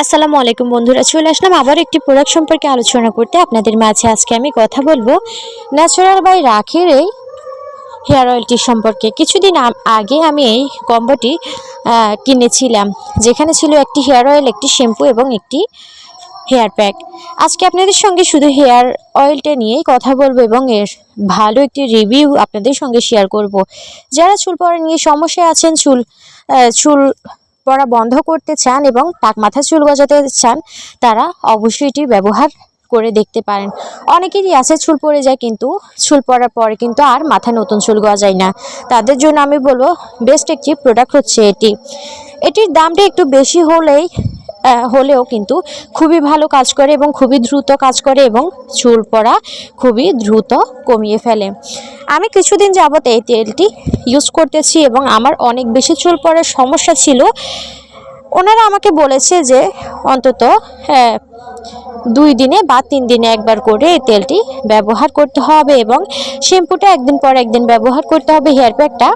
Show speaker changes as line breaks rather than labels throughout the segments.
আসসালামু আলাইকুম বন্ধুরা, চলে আসলাম আবার একটি প্রোডাক্ট সম্পর্কে আলোচনা করতে। আপনাদের মাঝে আজকে আমি কথা বলব ন্যাচারাল বাই রাখের এই হেয়ার অয়েলটি সম্পর্কে। কিছুদিন আগে আমি এই কম্বোটি কিনেছিলাম, যেখানে ছিল একটি হেয়ার অয়েল একটি শ্যাম্পু এবং একটি হেয়ার প্যাক আজকে আপনাদের সঙ্গে শুধু হেয়ার অয়েলটা নিয়েই কথা বলব এবং এর ভালো একটি রিভিউ আপনাদের সঙ্গে শেয়ার করব। যারা চুল পড়া নিয়ে সমস্যায় আছেন, চুল চুল পড়া বন্ধ করতে চান এবং টাক মাথা চুল গজাতে চান, তারা অবশ্যই এটি ব্যবহার করে দেখতে পারেন। অনেকেরই আছে চুল পড়ে যায় কিন্তু চুল পড়ার পরে কিন্তু আর মাথায় নতুন চুল গজায় না। তাদের জন্য আমি বলব বেস্ট একটি প্রোডাক্ট হচ্ছে এটি। এটির দামটা একটু বেশি হলেই হলেও কিন্তু খুবই ভালো কাজ করে এবং খুবই দ্রুত কাজ করে এবং চুল পড়া খুবই দ্রুত কমিয়ে ফেলে। আমি কিছুদিন যাবত এই তেলটি ইউজ করতেছি এবং আমার অনেক বেশি চুল পড়ার সমস্যা ছিল। ওনারা আমাকে বলেছে যে অন্তত হ্যাঁ, দুই দিনে বা তিন দিনে একবার করে এই তেলটি ব্যবহার করতে হবে এবং শ্যাম্পুটা একদিন পর একদিন ব্যবহার করতে হবে হেয়ার প্যাকটা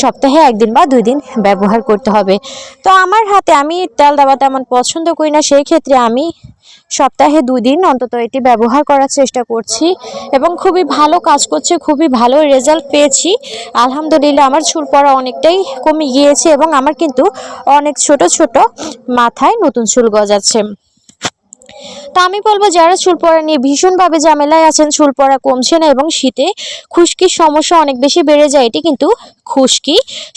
সপ্তাহে একদিন বা দুই দিন ব্যবহার করতে হবে। তো আমার হাতে আমি তেল দেওয়া তেমন পছন্দ করি না সেই ক্ষেত্রে আমি সপ্তাহে দুই দিন অন্তত এটি ব্যবহার করার চেষ্টা করছি এবং খুবই ভালো কাজ করছে, খুবই ভালো রেজাল্ট পেয়েছি। আলহামদুলিল্লাহ আমার চুল পড়া অনেকটাই কমে গিয়েছে এবং আমার কিন্তু অনেক ছোট ছোট মাথায় নতুন চুল গজাচ্ছে। তো আমি বলব, যারা চুল পড়া নিয়ে ভীষণভাবে ঝামেলায় আছেন চুল পড়া কমছে না এবং শীতে খুশকির সমস্যা অনেক বেশি বেড়ে যায়, এটি কিন্তু খুশকি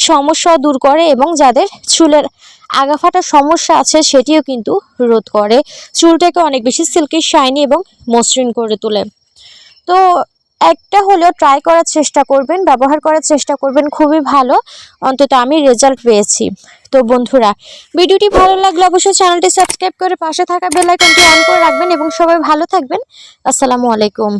সমস্যা দূর করে এবং যাদের চুলের আগা ফাটার সমস্যা আছে সেটিও কিন্তু রোধ করে। চুলটাকে অনেক বেশি সিল্কি শাইনি এবং মসৃণ করে তোলে। তো একটা হলেও ট্রাই করার চেষ্টা করবেন, ব্যবহার করার চেষ্টা করবেন, খুবই ভালো। অন্তত আমি রেজাল্ট পেয়েছি। তো বন্ধুরা, ভিডিওটি ভালো লাগলে অবশ্যই চ্যানেলটি সাবস্ক্রাইব করে পাশে থাকা বেল আইকনটি অন করে রাখবেন এবং সবাই ভালো থাকবেন। আসসালামু আলাইকুম।